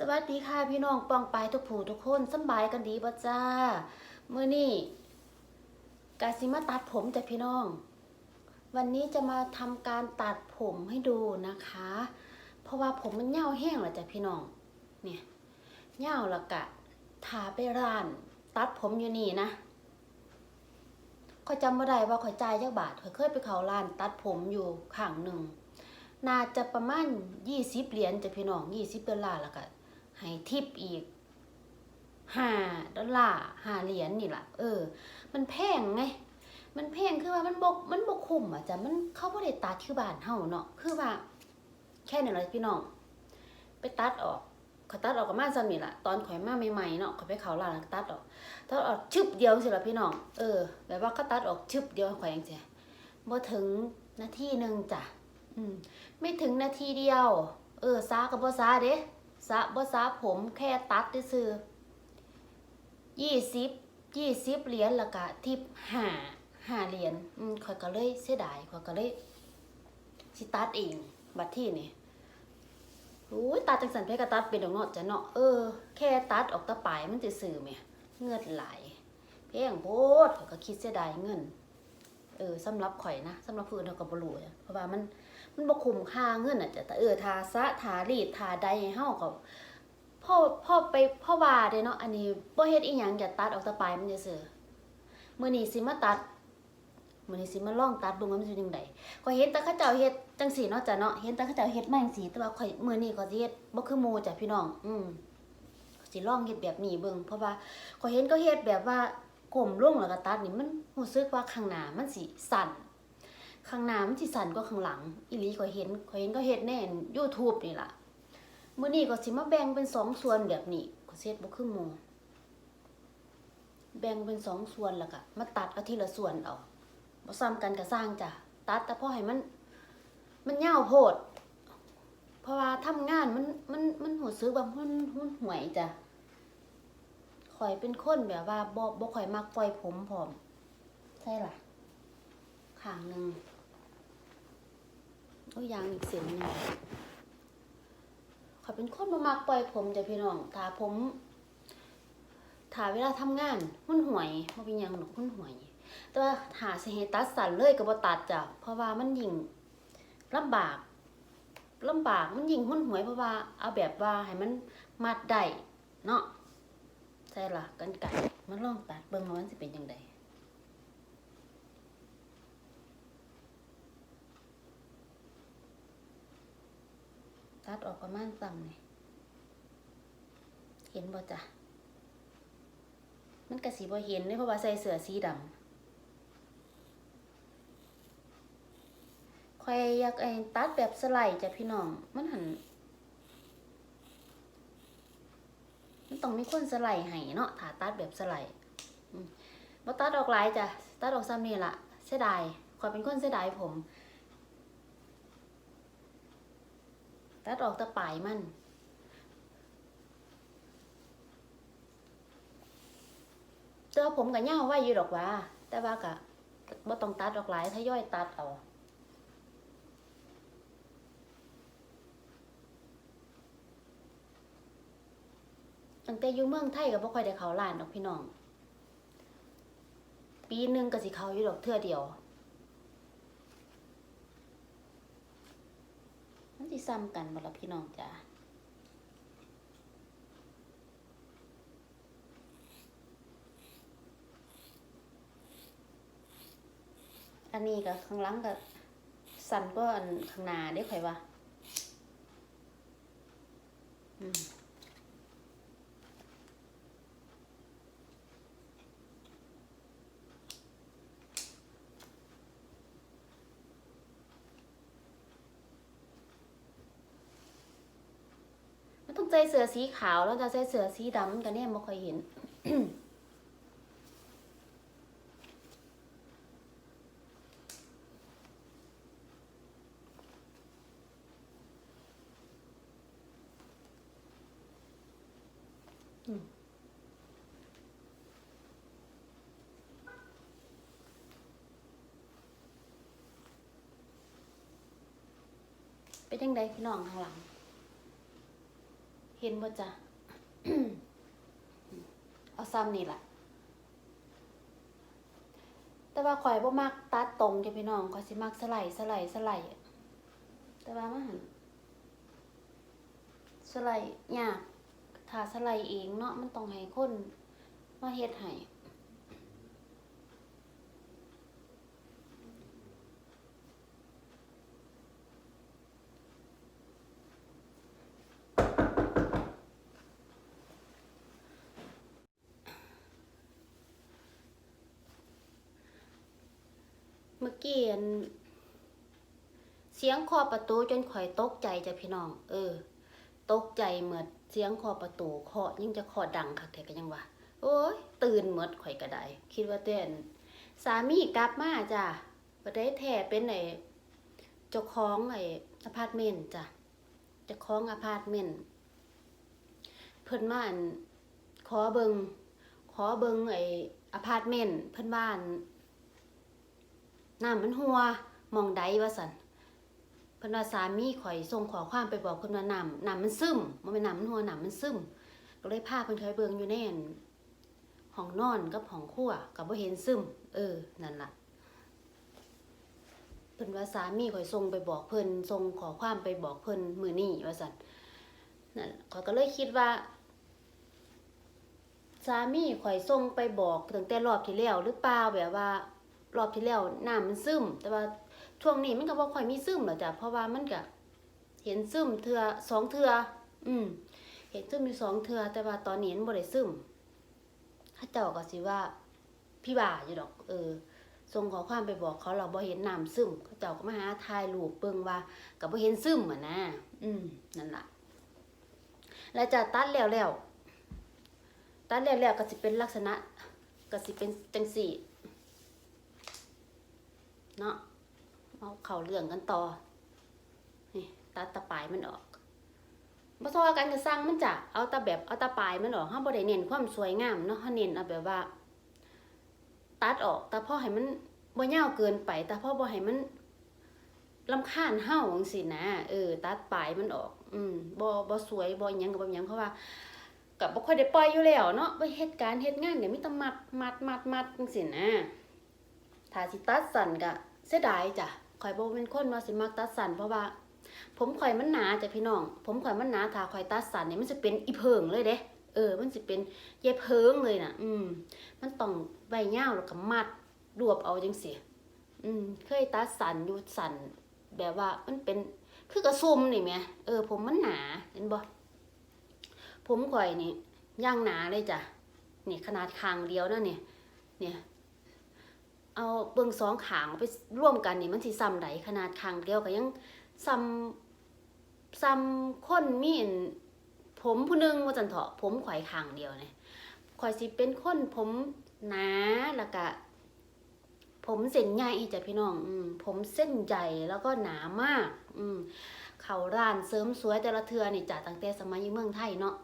สวัสดีค่ะพี่น้องปองไปทุกผู้ทุกคนสบายกันดีบ่จ้าเมื่อนี่กาสิมาตัดผมจ้ะพี่น้อง วันนี้จะมาทำการตัดผมให้ดูนะคะ เพราะว่าผมมันเหี่ยวแห้งแล้วจ้ะพี่น้องเนี่ยเหี่ยวแล้วกะทาไปร้าน ตัดผมอยู่นี่นะข่อยจำบ่ได้ว่าข่อยจ่ายจักบาทข่อยเคยไปเขาร้าน ตัดผมอยู่ข้างหนึ่งน่าจะประมาณยี่สิบเหรียญจ้ะพี่น้องยี่สิบดอลลาร์แล้วก็ ให้ทิปอีกห้าดอลลาร์ห้าเหรียญนี่ล่ะเออ มันแพงไง มันแพงคือว่ามันบกมันบกคุ้มอะจ้ะมันเขาบ่ได้ตัดคือบ้านเฮาเนาะคือว่า แค่นี้แหละพี่น้อง ไปตัดออกเขาตัดออกกับมาซ้ำนี่ล่ะตอนข่อยมาใหม่ๆเนาะข่อยไปเขาร้านแล้วตัดออกตัดออกชึบเดียวสิล่ะพี่น้องเออแบบว่าเขาตัดออกชึบเดียวข่อยจังซี่บ่ถึงนาทีหนึ่งจ้ะอืมไม่ถึงนาทีเดียว เออซากับบ่ซาเด้ ซาบ่ซาผมแค่ตัดซื่อยี่สิบยี่สิบเหรียญละกะทิปห้าห้าเหรียญอืมข่อยก็เลยเสียดายข่อยก็เลยสิตัดเองบัดที่นี่โอ้ยตัดจังสันเพกตัดเป็นดอกเนาะจะเนาะเออแค่ตัดออกตะปลายมันจะสื่อแหมเงือดไหลเพียงโพดข่อยก็คิดเสียดายเงิน เออสำหรับข่อยนะสำหรับผู้อื่นเขาก็บ่รู้เพราะว่ามัน มันบ่คุ้มค่าเงินอะจ้ะแต่เออทาซะทารีดทาใดให้เฮาก็พ่อพ่อไปพ่อว่าเด้เนาะอันนี้บ่เฮ็ดอีหยังอย่าตัดออกตะปลายมันจะซื่อๆมื้อนี้สิมาตัดมื้อนี้สิมาลองตัดเบิ่งว่ามันสิจังไดก็เห็นแต่เขาเจ้าเฮ็ดจังซี่เนาะจ้ะเนาะเห็นแต่เขาเจ้าเฮ็ดมาจังซี่แต่ว่าข่อยมื้อนี้ก็สิเฮ็ดบ่คือหมู่จ้ะพี่น้อง อืมสิลองเฮ็ดแบบนี้เบิ่งเพราะว่าข่อยเห็นก็เฮ็ดแบบว่าก้มลงแล้วก็ตัดนี่มันรู้สึกว่าข้างหน้ามันสิสั่น ข้างหน้ามันสิสั่นกว่าข้างหลัง อีหลีก็เห็นก็เห็นก็เฮ็ดแน่ YouTube นี่ล่ะมื้อนี้ก็สิมาแบ่งเป็นสองส่วนแบบนี้ก็เฮ็ดบ่คือหมู่แบ่งเป็นสองส่วนแล้วก็มาตัดเอาทีละส่วนเอาบ่ซ้ำกันก็สร้างจ้ะตัดแต่พอให้มัน มันยาวโพด เพราะว่าทำงานมันมันมันรู้สึกว่ามันมันห่วยจ้ะข่อยเป็นคนแบบว่าบ่บ่ค่อยมักปล่อยผมพร้อม ใช่ล่ะข้างหนึ่ง โอ้ยยางอีกเส้นหนึ่งเขาเป็นคนมามักปล่อยผมจ้ะพี่น้องถ้าผมถ้าเวลาทำงานหุ้นหวยมาเป็นหยังหรอกหุ้นหวย แต่ว่าหาสิให้ตัดสั่นเลยก็บ่ตัดจ้ะเพราะว่ามันยิ่งลำบากลำบากมันยิ่งหุ้นหวยเพราะว่าเอาแบบว่าให้มันมัดได้เนาะใช่ล่ะกันไก่มันลองตัดเบิ่งว่ามันสิเป็นจังได ตัดออกประมาณซ้ำนี่เห็นบ่จ้ะมันกระสีบ่เห็นเลยเพราะว่าใส่เสื้อสีดำคอยอยากไอ้ตัดแบบสไลด์จ้ะพี่น้อง มันหัน มันต้องมีคนสไลด์ให้เนาะถ้าตัดแบบสไลด์มบ่ตัดออกหลายจ้ะ ตัดออกซ้ำนี่ละเสียดายคอยเป็นคนเสียดายผม ตัดออกตะปลายมัน เจอผมกับเหย้าไว้อยู่ดอกว่า แต่ว่ากะบ่ต้องตัดออกหลายถ้าย่อยตัดเอาตั้งแต่อยู่เมืองไทยก็บ่ค่อยได้เข้าร้านดอกพี่น้อง ปีหนึ่งก็สิเข้าอยู่ดอกเทื่อเดียว มันสิซ้ำกันบ่ล่ะพี่น้องจ้าอันนี้กับข้างหลังกับสั่นก็อันข้างหน้าได้ข่อยว่าอืมมันต้อง ใส่เสื้อสีขาวแล้วจะใส่เสื้อสีดำมันเนี่ยบ่ค่อยเห็นเป็นยังไงพี่น้องข้างหลัง เห็นบ่จ้ะเอาซ้ำนี่แหละแต่ว่าข่อยบ่มักตัดตรงจ้ะพี่น้องข่อยสิมักสไลด์สไลด์สไลด์แต่ว่ามันหั่นสไลด์ยากถ้าสไลด์เองเนาะมันต้องให้คนมาเฮ็ดให้ มื่อกี้อันเสียงคอประตูจนข่อยตกใจจ้ะพี่น้อง เออ ตกใจเหมือนเสียงคอประตูเคาะยิ่งจะเคาะดังคักแท้ก็ยังว่า โอ้ยตื่นเหมือดข่อยก็ได้คิดว่าเต้นสามีกลับมาจ้ะบ่ได้แท้เป็นไอ้เจ้าของไอ้อพาร์ตเมนต์จ้ะเจ้าของอพาร์ตเมนต์เพิ่นมานขอเบิงขอเบิงไอ้อพาร์ตเมนต์เพิ่นบ้าน น้ำมันหัวมองใดว่าสันเพิ่นว่าสามีข่อยส่งขอความไปบอกเพิ่นว่าน้ำน้ำมันซึมบ่แม่นน้ำมันหัวน้ำมันซึม ก็เลยพาเพิ่นไปเบิงอยู่ในอั่นห้องนอนกับห้องครัวก็บ่เห็นซึม เออนั่นล่ะเพิ่นว่าสามีข่อยส่งไปบอกเพิ่นส่งขอความไปบอกเพิ่นมือนี้ว่าซั่นนั่นข่อยก็เลยคิดว่าสามีข่อยส่งไปบอกตั้งแต่รอบที่แล้วหรือเปล่าแบบว่า รอบที่แล้วน้ำมันซึม แต่ว่าช่วงนี้มันก็บ่ค่อยมีซึมหรอกจ้ะเพราะว่ามันก็เห็นซึมเทือสองเทืออืมเห็นซึมอยู่สองเทือแต่ว่าตอนนี้มันบ่ได้ซึมถ้าเจ้าก็สิว่าพี่บ่าอยู่ดอก เออส่งขอความไปบอกเขาเราบ่เห็นน้ำซึมเขาเจ้าก็มาหาถ่ายรูปเบิ่งว่าก็บ่เห็นซึมอะนะ อืมนั่นล่ะ แล้วจะตัดแล้วแล้วตัดแล้วแล้วก็สิเป็นลักษณะก็สิเป็นจังสี่ เนาะเอาเข่าเรื่องกันต่อนี่ตัดตะปลายมันออกบ่ทอกันก็สร้างมันจะเอาตะแบบเอาตะปลายมันออกเฮาบ่ได้เน้นความสวยงามเนาะเฮาเน้นเอาแบบว่า ตัดออกแต่พอให้มันบ่ยาวเกินไป แต่พอบ่ให้มันลำคาญเฮาจังซี่นะเออ ตัดปลายมันออก อืมบ่บ่สวยบ่หยังก็บ่หยังเพราะว่าก็บ่ค่อยได้ปล่อยอยู่แล้วเนาะไปเฮ็ดการเฮ็ดงานเนี่ยมีแต่มัดมัดมัดมัดจังซี่นะถ้าสิตัดสั้นก็ เสียดายจ้ะข่อยบ่เป็นคนว่าสิมักตัดสันเพราะว่า ผมข่อยมันหนาจ้ะพี่น้อง ผมข่อยมันหนาถ้าข่อยตัดสันเนี่ยมันจะเป็นอีเพิงเลยเด้เออ มันสิเป็นเย็บเพิงเลยนะอืม มันต้องใบยาแล้วก็มัดรวบเอาจังซี่อืม เคยตัดสันอยู่สันแบบว่ามันเป็นคือกระซุมนี่แหมเออ ผมมันหนาเห็นบ่ผมข่อยนี่ย่างหนาเลยจ้ะนี่ขนาดคางเดียวนะเนี่ยเนี่ย เอาเบิ่งสองขางไปร่วมกันนี่มันสิซ้ำใดขนาดขางเดียวก็ยังซ้ำซ้ำคนมีนผมผู้หนึงว่าจันเถาะผมข่อยขางเดียวเนี่ยข่อยสิเป็นคนผมหนาแล้วก็ผมเส้นใหญ่จ้ะพี่น้องอืมผมเส้นใหญ่แล้วก็หนามาก อืมเขาร้านเสริมสวยแต่ละเทือนี่จ้ะตั้งแต่สมัยยู่เมืองไทยเนาะ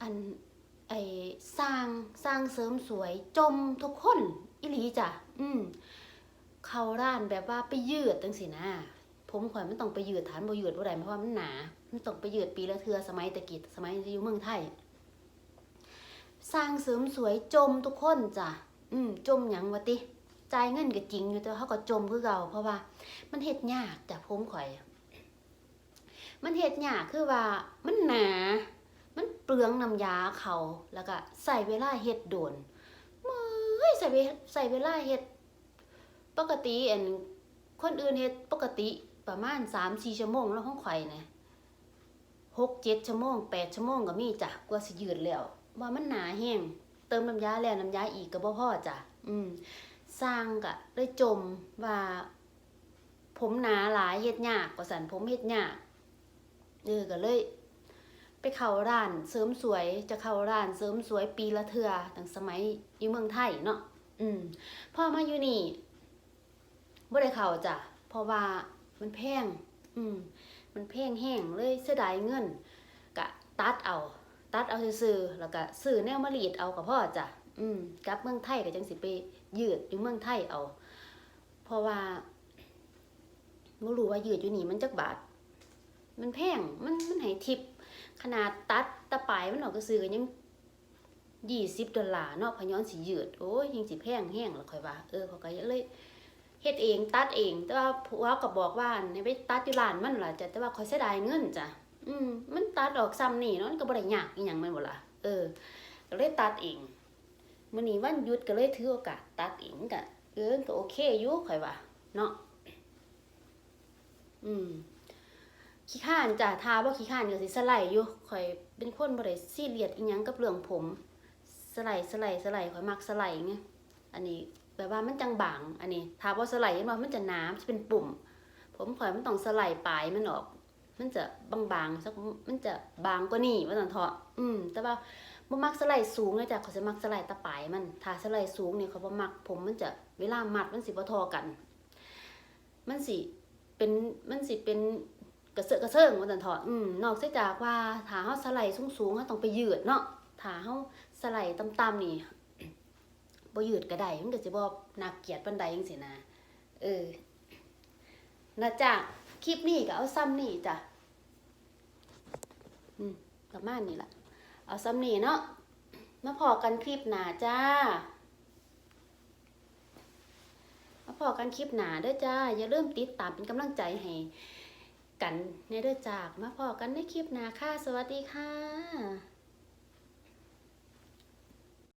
อันไอ้สร้างสร้างเสริมสวยจมทุกคน อิหลีจ้ะอืมเขาร้านแบบว่าไปยืดจังสินะผมข่อยมันต้องไปยืดฐานบ่ยืดบ่ได้เพราะว่ามันหนา มันต้องไปยืดปีละเทือสมัยตะกี้สมัยอยู่เมืองไทย สร้างเสริมสวยจมทุกคนจ้ะอืมจมหยังวะติจ่ายเงินก็จริงอยู่แต่เขาก็จมคือเก่าเพราะว่า มันเฮ็ดยากจ้ะผมข่อย มันเฮ็ดยากคือว่ามันหนา มันเปลืองน้ำยาเขาแล้วก็ใส่เวลาเฮ็ดโดน ยใส่เวใส่เวลาเฮ็ดปกติอันคนอื่นเฮ็ดปกติประมาณ3-4ชั่วโมงแล้วของข่อยนะ6-7ชั่วโมง8ชั่วโมงก็มีจ้ะกว่าสิยืดแล้ว ว่ามันหนาแห้งเติมน้ำยาแล้วน้ำยาอีกก็บ่พอจ้ะอืมสร้างก็เลยจมว่า ผมหนาหลายเฮ็ดยากว่าซั่นผมเฮ็ดยากเออก็เลย ไปเข้าร้านเสริมสวยจะเข้าร้านเสริมสวยปีละเทือตั้งสมัยอยู่เมืองไทยเนาะอืมพอมาอยู่นี่บ่ได้เข้าจ้ะเพราะว่ามันแพงอืมมันแพงแห้งเลยเสียดายเงินกะตัดเอา ตัดเอาซื่อแล้วก็ซื้อแนวมารีดเอากับพ่อจ้ะอืมกลับเมืองไทยก็จังสิไปยืดอยู่เมืองไทยเอา เพราะว่าบ่รู้ว่ายืดอยู่นี่มันจักบาท มันแพงมันมันให้ทิป ขนาดตัดตะปายมันออกก็ซื้อก็ยังยี่สิบดอลลาร์เนาะพย้อนสียืดโอ้ยยังสิแพงแห้งแล้วค่อยว่าเออเขาก็เลยเฮ็ดเองตัดเอง แต่ว่าผัวก็บอกว่าให้ไปตัดอยู่ร้านมันล่ะจ้ะแต่ว่าคอยเสียดายเงินจ้ะอืมมันตัดออกซ้ำนี่เนาะมันก็บ่ได้ยากอีหยังม่นบ่ล่ะเออก็เลยตัดเองมื้อนี้วันหยุดก็เลยถือโอกาสตัดเองก็เออก็โอเคอยู่ค่อยว่าเนาะอืม ขี้ข้านจ้ะทาบ่ขี้ข้านก็สิสไลด์อยู่ข่อยเป็นคนบ่ได้ซีเรียสอีหยังกับเรื่องผม สไลด์สไลด์สไลด์ข่อยมักสไลด์ไงอันนี้แบบว่ามันจังบาง อันนี้ทาบ่สไลด์เห็นว่ามันจะหนามันจะเป็นปุ่ม ผมข่อยมันต้องสไลด์ปลายมันออก มันจะบางๆสักมันจะบางกว่านี้ว่าซั่นเถาะอืม แต่ว่าบ่มักสไลด์สูงเลยจ้ะเขาสิมักสไลด์ตะปลายมันถ้าสไลด์สูงเนี่ยเขาบ่มักผมมันจะเวลามัดมันสิบ่ทอกัน มันสิเป็นมันสิเป็น กระเซาะกระเซิงว่าซั่นเถาะอืมนอกเสียจากว่าถ้าเฮาสไลด์สูงๆเฮาต้องไปยืดเนาะถ้าเฮาสไลด์ต่ำๆนี่บ่ยืดก็ได้มันก็สิบ่น่าเกลียดปานใดจังซี่นะเออนะจ้ะคลิปนี้ก็เอาซ้ำนี่จ้ะอืมประมาณนี้ล่ะ เอาซ้ำนี่เนาะมาพอกันคลิปหนาจ้ามาพอกันคลิปหนาด้อจ้า อย่าลืมติดตามเป็นกำลังใจให้ กันในเด้อจากมาพอกันในคลิปหน้าค่ะ สวัสดีค่ะ